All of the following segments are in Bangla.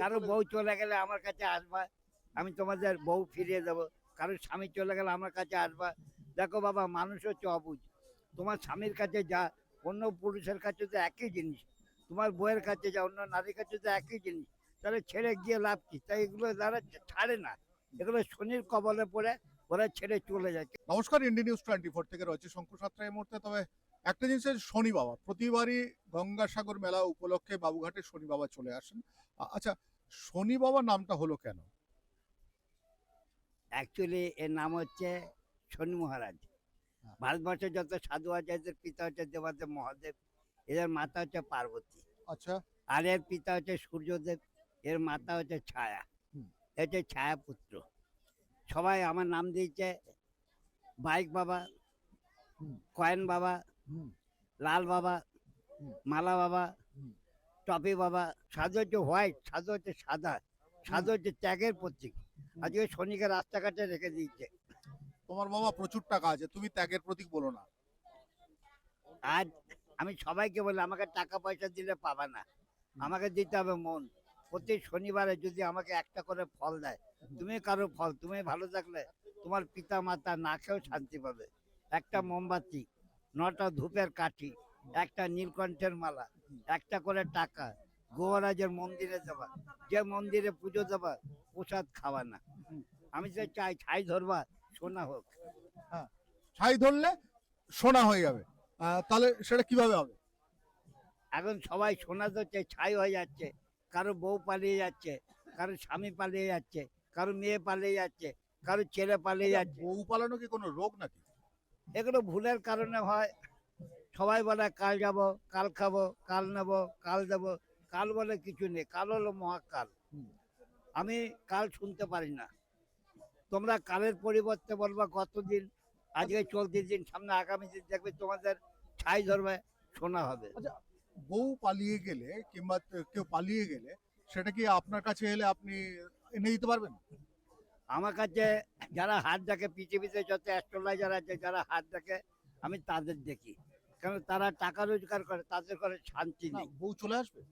কারও বউ চলে গেলে আমার কাছে আসবা আমি তোমাদের বউ ফিরিয়ে দেবো। কারও স্বামী চলে গেলে আমার কাছে আসবা। দেখো বাবা মানুষ হচ্ছে অবুঝ তোমার স্বামীর কাছে যা অন্য পুরুষের কাছে তো একই জিনিস। তোমার বউয়ের কাছে যা অন্য নারীর কাছে তো একই জিনিস। তাহলে ছেড়ে গিয়ে লাভ কি? তাই এগুলো যারা ছাড়ে না। এগুলো শনির কবলে পড়ে ওরা ছেড়ে চলে যায়। নমস্কার ইন্ডিয়া নিউজ টোয়েন্টি ফোর থেকে রয়েছে শঙ্কু সাত্রা এই মুহূর্তে। তবে একটা জিনিসের শনি বাবা প্রতিবারই গঙ্গাসাগর মেলা উপলক্ষে বাবুঘাটে শনি বাবা চলে আসেন। আচ্ছা শনি বাবা নামটা হলো কেন? অ্যাকচুয়ালি এর নাম হচ্ছে শনি মহারাজ। হ্যাঁ। ভারতবর্ষের যত সাধু আছে এদের পিতা হচ্ছে দেবাদেব মহাদেব এদের মাতা হচ্ছে পার্বতী। আচ্ছা। আর এর পিতা হচ্ছে সূর্যদেব এর মাতা হচ্ছে ছায়া। হচ্ছে ছায়া পুত্র সবাই আমার নাম দিয়েছে বাইক বাবা কয়েন বাবা লাল বাবা মালা বাবা। টপি বাবা সাধু হচ্ছে হোয়াইট সাধু হচ্ছে সাদা সাধু হচ্ছে ত্যাগের প্রতীক। আজকে শনিকে রাস্তাঘাটে রেখে দিয়েছে। তোমার বাবা প্রচুর টাকা আছে তুমি ত্যাগের প্রতীক বলো না। আজ আমি সবাইকে বলি আমাকে টাকা পয়সা দিলে পাবা না। আমাকে দিতে হবে মন। প্রতি শনিবারে যদি আমাকে একটা করে ফল দেয় তুমি কারও ফল তুমি ভালো থাকলে তোমার পিতা মাতা না খেয়েও শান্তি পাবে। একটা মোমবাতি নটা ধূপের কাঠি একটা নীলকণ্ঠের মালা একটা করে টাকা। গোয়ারাজের মন্দিরে দেবা যে মন্দিরে পুজো দেবা প্রসাদ খাওয়া না। আমি যে চাই ছাই ধরবা সোনা হোক। হ্যাঁ ছাই ধরলে সোনা হয়ে যাবে। তাহলে সেটা কীভাবে হবে? এখন সবাই সোনা ধরছে ছাই হয়ে যাচ্ছে। কারও বউ পালিয়ে যাচ্ছে কারও স্বামী পালিয়ে যাচ্ছে কারও মেয়ে পালিয়ে যাচ্ছে কারও ছেলে পালিয়ে যাচ্ছে। বউ পালানো কি কোনো রোগ নাকি? এগুলো ভুলের কারণে হয়। সবাই বলে কাল যাব কাল খাব কাল নেব কাল দেব কাল বলে কিছু নেই কাল হলো মহাকাল। আমি কাল শুনতে পারি না। তোমরা কালের পরিবর্তে বলবা কতদিন? আজকে চলতি দিন সামনে আগামী দিন দেখবে তোমাদের ছাই ধরবে শোনা হবে। আচ্ছা বউ পালিয়ে গেলে কিংবা কেউ পালিয়ে গেলে সেটা কি আপনার কাছে এলে আপনি এনে দিতে পারবেন? আমার কাছে যারা হাত দেখে পৃথিবীতে যত অ্যাস্ট্রোলজার আছে যারা হাত দেখে আমি তাদের দেখি। কারণ তারা টাকা রোজগার করে তাদের করে শান্তি নেই। বউ চলে আসবে?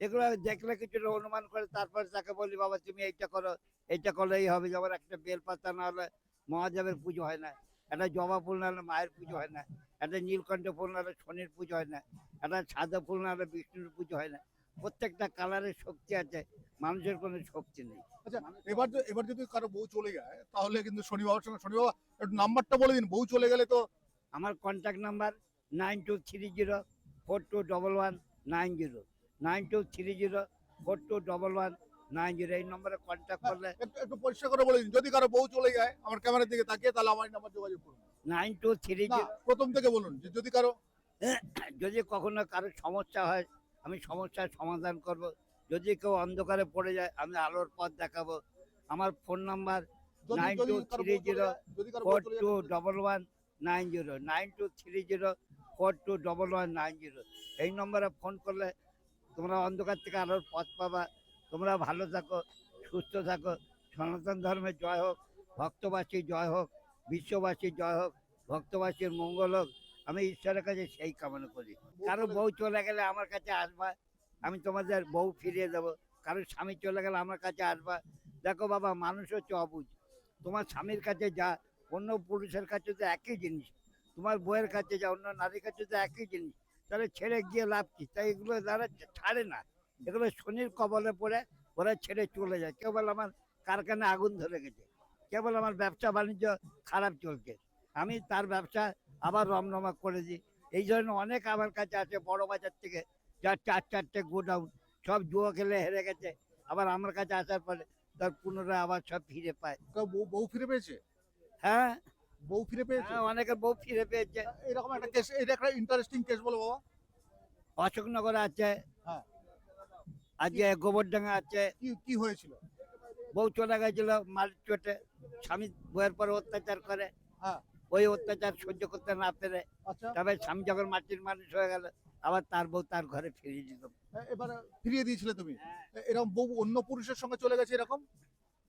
এগুলো দেখলে কিছুটা অনুমান করে তারপরে তাকে বলি বাবা তুমি এইটা করো এইটা করলেই হবে। যেমন একটা বেলপাতা না হলে মহাদেবের পুজো হয় না একটা জবা ফুল না হলে মায়ের পুজো হয় না একটা নীলকণ্ঠ ফুল না হলে শনির পুজো হয় না একটা সাদা ফুল না হলে বিষ্ণুর পুজো হয় না। প্রত্যেকটা কালারের শক্তি আছে মানুষের কোনো শক্তি নেই। আচ্ছা এবার এবার যদি কারও বউ চলে যায় তাহলে কিন্তু শনি বাবার সঙ্গে শনি বাবা একটু নাম্বারটা বলে দিন বউ চলে গেলে তো আমার contact number nine two three zero four two double one nine zero nine two three zero four two double one nine zero এই নম্বরে কন্ট্যাক্ট করলে একটু একটু পরিষ্কার করে বলে দিন। যদি কারও বউ চলে যায় আমার ক্যামেরার দিকে তাকিয়ে তাহলে আমার নাম্বার যোগাযোগ করুন। নাইন টু থ্রি জিরো প্রথম থেকে বলুন যে যদি কারও যদি কখনো কারও সমস্যা হয় আমি সমস্যার সমাধান করব। যদি কেউ অন্ধকারে পড়ে যায় আমি আলোর পথ দেখাবো। আমার phone number nine two three zero four two double one nine zero nine two three zero four two double one nine zero. এই নম্বরে ফোন করলে তোমরা অন্ধকার থেকে আলোর পথ পাবা। তোমরা ভালো থাকো সুস্থ থাকো। সনাতন ধর্মের জয় হোক ভক্তবাসী জয় হোক বিশ্ববাসী জয় হোক ভক্তবাসীর মঙ্গল হোক। আমি ঈশ্বরের কাছে সেই কামনা করি। কারও বউ চলে গেলে আমার কাছে আসবা, আমি তোমাদের বউ ফিরিয়ে দেবো। কারও স্বামী চলে গেলে আমার কাছে আসবা। দেখো বাবা, মানুষ হচ্ছে অবুজ। তোমার স্বামীর কাছে যা, অন্য পুরুষের কাছে তো একই জিনিস। তোমার বউয়ের কাছে যা, অন্য নারীর কাছে তো একই জিনিস। তাহলে ছেড়ে গিয়ে লাভ কি? তাই এগুলো যারা ছাড়ে না, এগুলো শনির কবলে পড়ে, ওরা ছেড়ে চলে যায়। কেউ বলে আমার কারখানায় আগুন ধরে গেছে। কেবল আমার ব্যবসা বাণিজ্য খারাপ চলছে। আমি তার ব্যবসা আবার রমরমা করে দিই এই জন্য অনেক আমার কাছে আছে বড় বাজার থেকে যার চার চারটে গোডাউন সব জুয়া খেলে হেরে গেছে। আবার আমার কাছে আসার পরে তার পুনরায় আবার সব ফিরে পায়। বউ ফিরে পেয়েছে? হ্যাঁ। বউ ফিরে পেয়েছে? হ্যাঁ, অনেকের বউ ফিরে পেয়েছে। এরকম একটা কেস এটা একটা ইন্টারেস্টিং কেস বলো বাবা। অশোকনগর আছে। হ্যাঁ। আজকে গোবরডাঙ্গা আছে। কি কি হয়েছিল? বউ চলে গেছিল মার চোটে স্বামী বউয়ের পরে অত্যাচার করে। হ্যাঁ। ওই অত্যাচার সহ্য করতে না পেরে আচ্ছা। তবে স্বামী যখন মাটির মানুষ হয়ে গেল আবার তার বউ তার ঘরে ফিরিয়ে দিত এবার ফিরিয়ে দিয়েছিলে তুমি। এরকম বউ অন্য পুরুষের সঙ্গে চলে গেছে এরকম?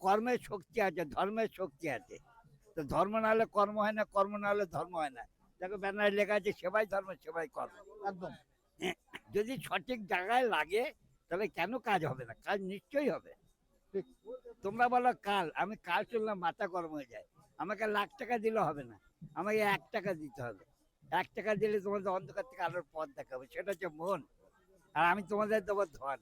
কর্মের শক্তি আছে ধর্মের শক্তি আছে। তো ধর্ম না হলে কর্ম হয় না কর্ম না হলে ধর্ম হয় না। দেখো ব্যানারে লেখা আছে সেবাই ধর্ম সেবাই কর্ম। একদম। যদি সঠিক জায়গায় লাগে তাহলে কেন কাজ হবে না? কাজ নিশ্চয়ই হবে। তোমরা বলো কাল আমি কাল শুনলাম মাথা গরম হয়ে যায়। আমাকে লাখ টাকা দিলে হবে না। আমাকে এক টাকা দিতে হবে। এক টাকা দিলে তোমাদের অন্ধকার থেকে আলোর পথ দেখাবে। সেটা হচ্ছে মন। আর আমি তোমাদের দেবো ধন।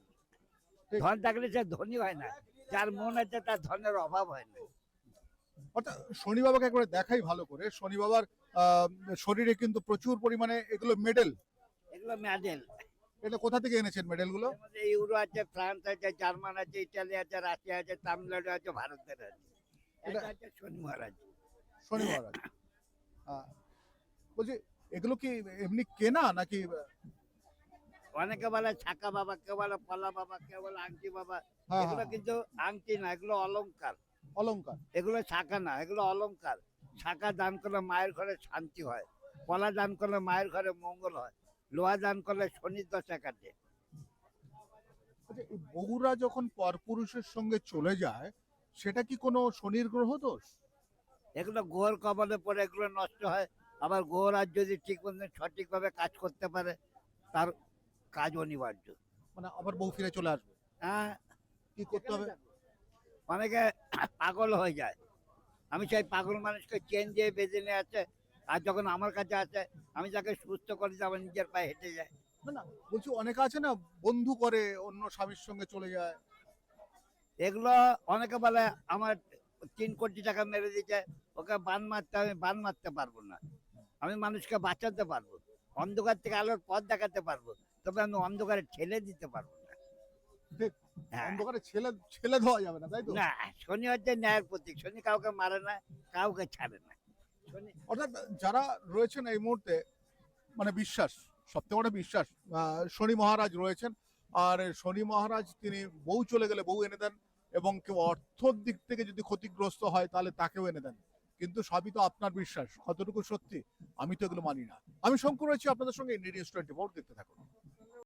ধন থাকলে সে ধনী হয় না। যার মন আছে তার ধনের অভাব হয় না। অর্থাৎ শনি বাবাকে একবারে দেখাই ভালো করে। শনি বাবার শরীরে কিন্তু প্রচুর পরিমাণে এগুলো মেডেল এগুলো মেডেল এটা কোথা থেকে এনেছেন মেডেলগুলো ইউরো আছে ফ্রান্স আছে জার্মান আছে ইটালি আছে রাশিয়া আছে তামিলনাড়ু আছে ভারতের আছে। এটা হচ্ছে শনি মহারাজ। শনি মহারাজ। বলছি এগুলো কি এমনি কেনা নাকি অনেকে বলে ছাকা বাবা কেউ বলে পলা বাবা কেউ বলে আংটি বাবা। হ্যাঁ, এগুলো হ্যাঁ, কিন্তু আংটি না এগুলো অলংকার। অলংকার। এগুলো শাখা না এগুলো অলংকার। শাখা দান করলে মায়ের ঘরে শান্তি হয় পলা দান করলে মায়ের ঘরে মঙ্গল হয় লোহা দান করলে শনির দশা কাটে। আচ্ছা, বউরা যখন পরপুরুষের সঙ্গে চলে যায় সেটা কি কোনো শনির গ্রহ দোষ? এগুলো গোহর কবলে পড়ে এগুলো নষ্ট হয়। আবার গোহর আর যদি ঠিক মতো সঠিকভাবে কাজ করতে পারে তার কাজ অনিবার্য। মানে আবার বউ ফিরে চলে আসবে? হ্যাঁ। কি করতে হবে? অনেকে পাগল হয়ে যায়। আমি সেই পাগল মানুষকে চেন দিয়ে বেঁধে নিয়ে আছে আর যখন আমার কাছে আসে আমি তাকে সুস্থ করে আমার নিজের পায়ে হেঁটে যায় না বলছি অনেকে আছে না বন্ধু করে অন্য স্বামীর সঙ্গে চলে যায়? এগুলো অনেকে বলে আমার তিন কোটি টাকা মেরে দিচ্ছে ওকে বান মারতে আমি বান মারতে পারব না আমি মানুষকে বাঁচাতে পারব অন্ধকার থেকে আলোর পথ দেখাতে পারব তবে আমি অন্ধকারে ঠেলে দিতে পারব না। হ্যাঁ। অন্ধকারে ছেলে ছেলে দেওয়া যাবে না তাই তো না শনি হচ্ছে ন্যায়ের প্রতীক শনি কাউকে মারে না কাউকে ছাড়ে না শনি অর্থাৎ যারা রয়েছেন এই মুহূর্তে মানে বিশ্বাস সবথেকে বড় বিশ্বাস শনি মহারাজ রয়েছেন আর শনি মহারাজ তিনি বউ চলে গেলে বউ এনে দেন এবং কেউ অর্থর দিক থেকে যদি ক্ষতিগ্রস্ত হয়, তাহলে তাকেও এনে দেন। কিন্তু সবই তো আপনার বিশ্বাস। কতটুকু সত্যি, আমি তো এগুলো মানি না। আমি শঙ্কর রয়েছি, আপনাদের সঙ্গে ইন্ডিয়ান টোয়েন্টি ফোর দেখতে থাকুন।